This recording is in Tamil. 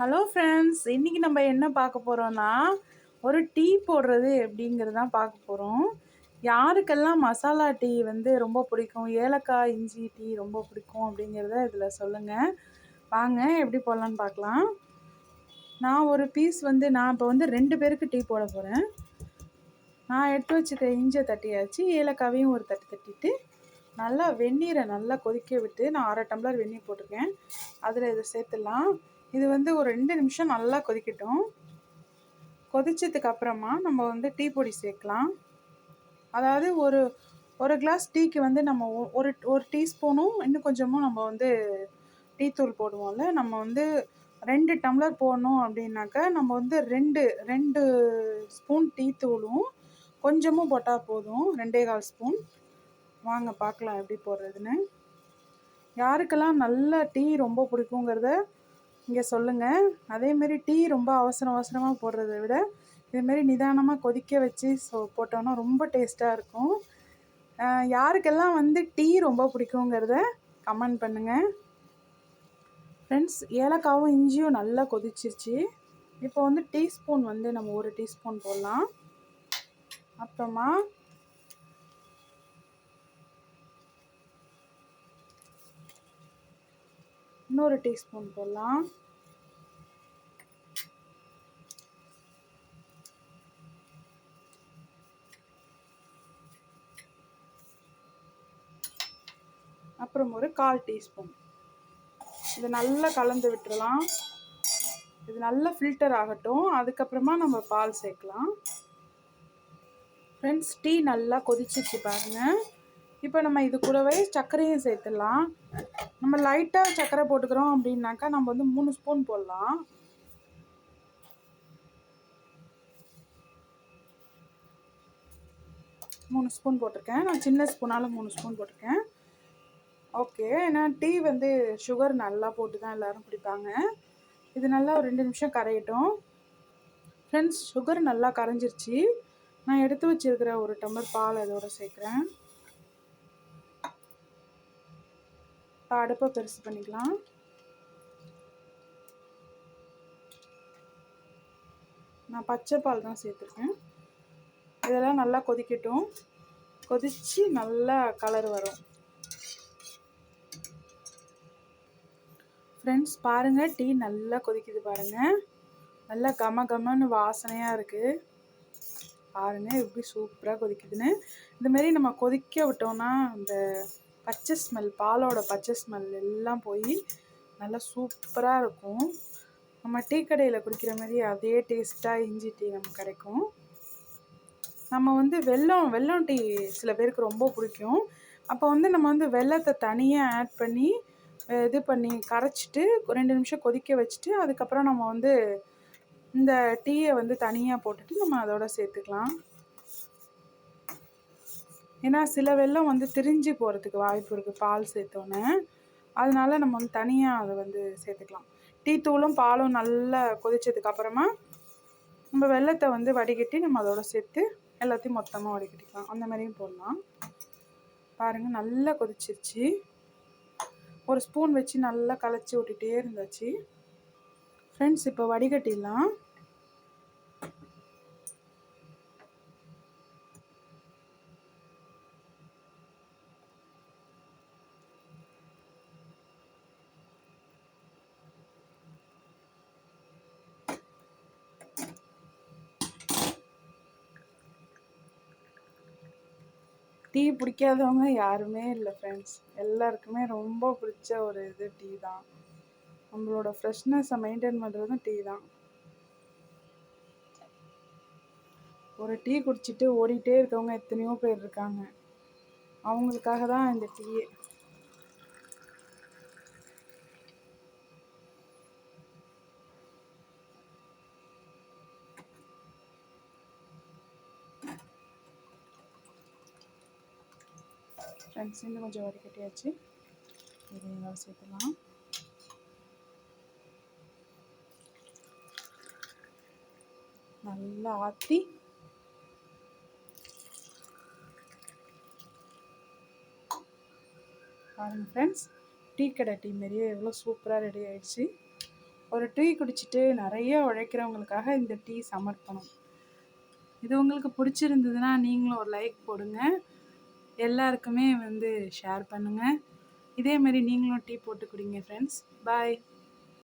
ஹலோ ஃப்ரெண்ட்ஸ் இன்றைக்கி நம்ம என்ன பார்க்க போகிறோன்னா ஒரு டீ போடுறது அப்படிங்கிறது தான் பார்க்க போகிறோம் யாருக்கெல்லாம் மசாலா டீ வந்து ரொம்ப பிடிக்கும்? ஏலக்காய் இஞ்சி டீ ரொம்ப பிடிக்கும் அப்படிங்கிறத இதில் சொல்லுங்கள் வாங்க எப்படி போடலான்னு பார்க்கலாம். நான் ஒரு பீஸ் வந்து நான் இப்போ வந்து ரெண்டு பேருக்கு டீ போட போகிறேன் நான் எடுத்து வச்சுக்க இஞ்சியை தட்டியாச்சு ஏலக்காவையும் ஒரு தட்டி தட்டிட்டு நல்லா வெந்நீரை நல்லா கொதிக்க விட்டு நான் அரை டம்ளர் வெந்நீர் போட்டிருக்கேன். அதில் இதை சேர்த்துடலாம். இது வந்து ஒரு ரெண்டு நிமிஷம் நல்லா கொதிக்கட்டும். கொதிச்சதுக்கு அப்புறமா நம்ம வந்து டீ பொடி சேர்க்கலாம். அதாவது ஒரு ஒரு கிளாஸ் டீக்கு வந்து நம்ம ஒ- ஒரு ஒரு டீஸ்பூனும் இன்னும் கொஞ்சமும் நம்ம வந்து டீ தூள் போடுவோம்ல. நம்ம வந்து ரெண்டு டம்ளர் போடணும் அப்படின்னாக்கா நம்ம வந்து ரெண்டு ரெண்டு ஸ்பூன் டீ தூளும் கொஞ்சமும் போட்டால் போதும். ரெண்டே கால் ஸ்பூன். வாங்க பார்க்கலாம் எப்படி போடுறதுன்னு. யாருக்கெல்லாம் நல்ல டீ ரொம்ப பிடிக்குங்கிறத இங்கே சொல்லுங்கள் அதேமாரி டீ ரொம்ப அவசர அவசரமாக போடுறத விட இதுமாரி நிதானமாக கொதிக்க வச்சு ஸோ போட்டோன்னா ரொம்ப டேஸ்ட்டாக இருக்கும். யாருக்கெல்லாம் வந்து டீ ரொம்ப பிடிக்குங்கிறத கமெண்ட் பண்ணுங்கள் ஃப்ரெண்ட்ஸ் ஏலக்காவும் இஞ்சியும் நல்லா கொதிச்சிருச்சு. இப்போ வந்து டீஸ்பூன் வந்து நம்ம ஒரு டீஸ்பூன் போடலாம். அப்புறமா இன்னொரு டீஸ்பூன் போடலாம். அப்புறம் ஒரு கால் டீஸ்பூன். இது நல்லா கலந்து விட்டுறலாம். இது நல்லா ஃபில்டர் ஆகட்டும். அதுக்கப்புறமா நம்ம பால் சேர்க்கலாம். ஃப்ரெண்ட்ஸ் டீ நல்லா கொதிச்சிச்சு பாருங்கள் இப்போ நம்ம இது கூடவே சர்க்கரையும் சேர்த்துடலாம். நம்ம லைட்டாக சர்க்கரை போட்டுக்கிறோம் அப்படின்னாக்கா நம்ம வந்து மூணு ஸ்பூன் போடலாம். மூணு ஸ்பூன் போட்டிருக்கேன். நான் சின்ன ஸ்பூனால் மூணு ஸ்பூன் போட்டிருக்கேன். ஓகே ஏன்னா டீ வந்து சுகர் நல்லா போட்டு தான் எல்லோரும் குடிப்பாங்க. இது நல்லா ஒரு ரெண்டு நிமிஷம் கரையட்டும். ஃப்ரெண்ட்ஸ் சுகர் நல்லா கரைஞ்சிருச்சு. நான் எடுத்து வச்சுருக்கிற ஒரு டம்ளர் பால் இதோட சேர்க்குறேன். இப்போ அடுப்பை பெருசு பண்ணிக்கலாம். நான் பச்சை பால் தான் சேர்த்துருக்கேன். இதெல்லாம் நல்லா கொதிக்கட்டும். கொதித்து நல்லா கலர் வரும். ஃப்ரெண்ட்ஸ் பாருங்கள் டீ நல்லா கொதிக்குது பாருங்கள் நல்லா கம கமன்னு வாசனையாக இருக்குது பாருங்கள் எப்படி சூப்பராக கொதிக்குதுன்னு. இந்தமாரி நம்ம கொதிக்க விட்டோம்னா அந்த பச்சை ஸ்மெல் பாலோட பச்சை ஸ்மெல் எல்லாம் போய் நல்லா சூப்பராக இருக்கும். நம்ம டீ கடையில் குடிக்கிற மாதிரி அதே டேஸ்ட்டாக இஞ்சி டீ நமக்கு கிடைக்கும். நம்ம வந்து வெல்லம் வெல்லம் டீ சில பேருக்கு ரொம்ப பிடிக்கும். அப்போ வந்து நம்ம வந்து வெல்லத்தை தனியாக ஆட் பண்ணி இது பண்ணி கரைச்சிட்டு ரெண்டு நிமிஷம் கொதிக்க வச்சுட்டு அதுக்கப்புறம் நம்ம வந்து இந்த டீயை வந்து தனியாக போட்டுட்டு நம்ம அதோட சேர்த்துக்கலாம். ஏன்னா சில வெள்ளம் வந்து திரிஞ்சு போகிறதுக்கு வாய்ப்பு இருக்குது பால் சேர்த்தோன்னே அதனால நம்ம வந்து தனியாக அதை வந்து சேர்த்துக்கலாம். டீ தூளும் பாலும் நல்லா கொதிச்சதுக்கு அப்புறமா நம்ம வெல்லத்தை வந்து வடிகட்டி நம்ம அதோட சேர்த்து எல்லாத்தையும் மொத்தமாக வடிகட்டிக்கலாம். அந்த மாதிரியும் போடலாம். பாருங்கள் நல்லா கொதிச்சிருச்சு. ஒரு ஸ்பூன் வச்சு நல்லா கலச்சி விட்டுட்டே இருந்தாச்சு. ஃப்ரெண்ட்ஸ் இப்போ வடிகட்டிடலாம். டீ பிடிக்காதவங்க யாருமே இல்லை ஃப்ரெண்ட்ஸ் எல்லாருக்குமே ரொம்ப பிடிச்ச ஒரு இது டீ தான். நம்மளோட ஃப்ரெஷ்னஸை மெயின்டைன் பண்ணுறதும் டீ தான். ஒரு டீ குடிச்சிட்டு ஓடிட்டே இருக்கவங்க எத்தனையோ பேர் இருக்காங்க. அவங்களுக்காக தான் இந்த டீயே. ஃப்ரெண்ட்ஸ் இன்னும் கொஞ்சம் வடிகட்டியாச்சு இதையும் சேர்த்துலாம் நல்லா ஆற்றி பாருங்கள் ஃப்ரெண்ட்ஸ் டீ கடை டீ மாரியே எவ்வளோ சூப்பராக ரெடி ஆயிடுச்சு. ஒரு டீ குடிச்சிட்டு நிறைய உழைக்கிறவங்களுக்காக இந்த டீ சமர்ப்பணம். இது உங்களுக்கு பிடிச்சிருந்ததுன்னா நீங்களும் ஒரு லைக் போடுங்க. எல்லாருக்குமே வந்து ஷேர் பண்ணுங்கள் இதே மாதிரி நீங்களும் டீ போட்டு குடிங்க ஃப்ரெண்ட்ஸ் பாய்